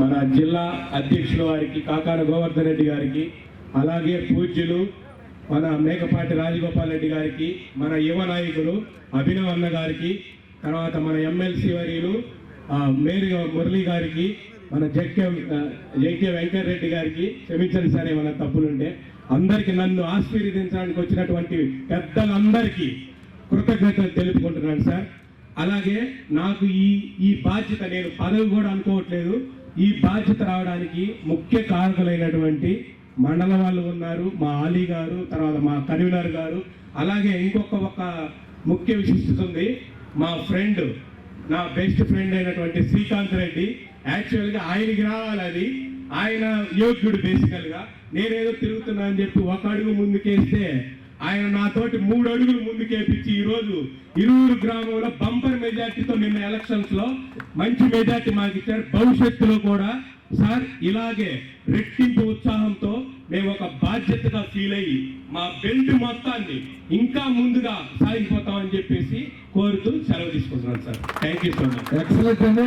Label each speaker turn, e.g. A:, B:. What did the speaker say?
A: మన జిల్లా అధ్యక్షుల వారికి కాకార గోవర్ధన్ రెడ్డి గారికి అలాగే పూజ్యులు మన మేకపాటి రాజగోపాల్ రెడ్డి గారికి మన యువ నాయకులు అభినవ్ అన్న గారికి తర్వాత మన ఎమ్మెల్సీ వర్యులు ఆ, మేరీ మురళి గారికి మన జెకే ఆ, వెంకటరెడ్డి గారికి క్షమించండి సరే మన తప్పులుంటే అందరికి నన్ను ఆశీర్వదించడానికి వచ్చినటువంటి పెద్దలందరికీ కృతజ్ఞతలు తెలుపుకుంటున్నాను సార్. అలాగే నాకు ఈ ఈ బాధ్యత నేను పదవి కూడా అనుకోవట్లేదు. ఈ బాధ్యత రావడానికి ముఖ్య కారకులైనటువంటి మండల వాళ్ళు ఉన్నారు మా ఆలీ గారు తర్వాత మా కన్వీనర్ గారు అలాగే ఇంకొక ఒక ముఖ్య విశిష్టత ఉంది. మా ఫ్రెండ్ నా బెస్ట్ ఫ్రెండ్ అయినటువంటి శ్రీకాంత్ రెడ్డి యాక్చువల్గా ఆయనకి రావాలి అది. ఆయన యోగ్యుడు బేసికల్గా నేనేదో తిరుగుతున్నా అని చెప్పి ఒక అడుగు ముందుకేస్తే ఆయన నాతోటి మూడు అడుగులు ముందుకేపించి ఈరోజు ఇరువురు గ్రామంలో బంపర్ మెజార్టీతో నిన్న ఎలక్షన్స్లో మంచి మెజార్టీ మాకు ఇచ్చారు భవిష్యత్తులో కూడా సార్ ఇలాగే రెట్టింపు ఉత్సాహంతో మేము ఒక బాధ్యతగా ఫీల్ అయ్యి మా బెల్ట్ మొత్తాన్ని ఇంకా ముందుగా సాగిపోతామని చెప్పేసి కోరుతూ సెలవు తీసుకుంటున్నాను sir. Thank you so much.
B: Excellent అండి.